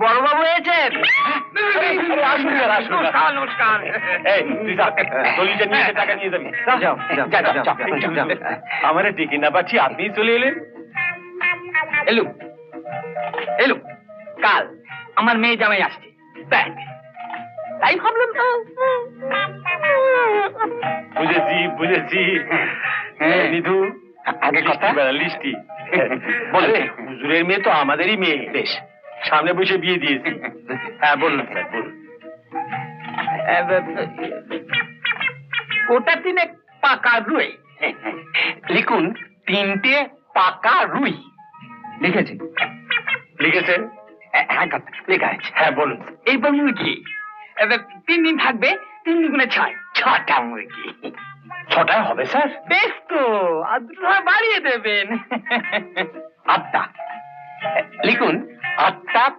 বড়বাবু এসেছেন আসুন স্যার, আসুন। নমস্কার নমস্কার এই তুই যা দলিটা নিয়ে এসে টাকা নিয়ে যাবি যা, যাও, যাও, যা, যা, যাও, যা। যাও, যাও। আমারে ডেকে না পাচ্ছি আপনি চলে এলেন এলু এলু কাল আমার মেয়ে জামাই আসছে তাই ভাবলাম তো বুঝেছি বুঝেছি হ্যাঁ। নিধু আগে কথা? লিস্টি বলে। হুজুরের মেয়ে তো আমাদেরই মেয়ে বেশ সামনে বসে বিয়ে দিয়েছি। হ্যাঁ বলুন স্যার বলুন। ওটা তিনে পাকা রুই। লিখুন তিনটে পাকা রুই। লিখেছি লিখেছেন? হ্যাঁ লেখা আছে। হ্যাঁ বলুন। এইবার মুরগি এবার তিন দিন থাকবে তিন দুগুণে ছয়। ছটা মুরগি। ছটায় হবে স্যার। বেশ তো আর বাড়িয়ে দেবেন। আটটা লিখুন WhatsApp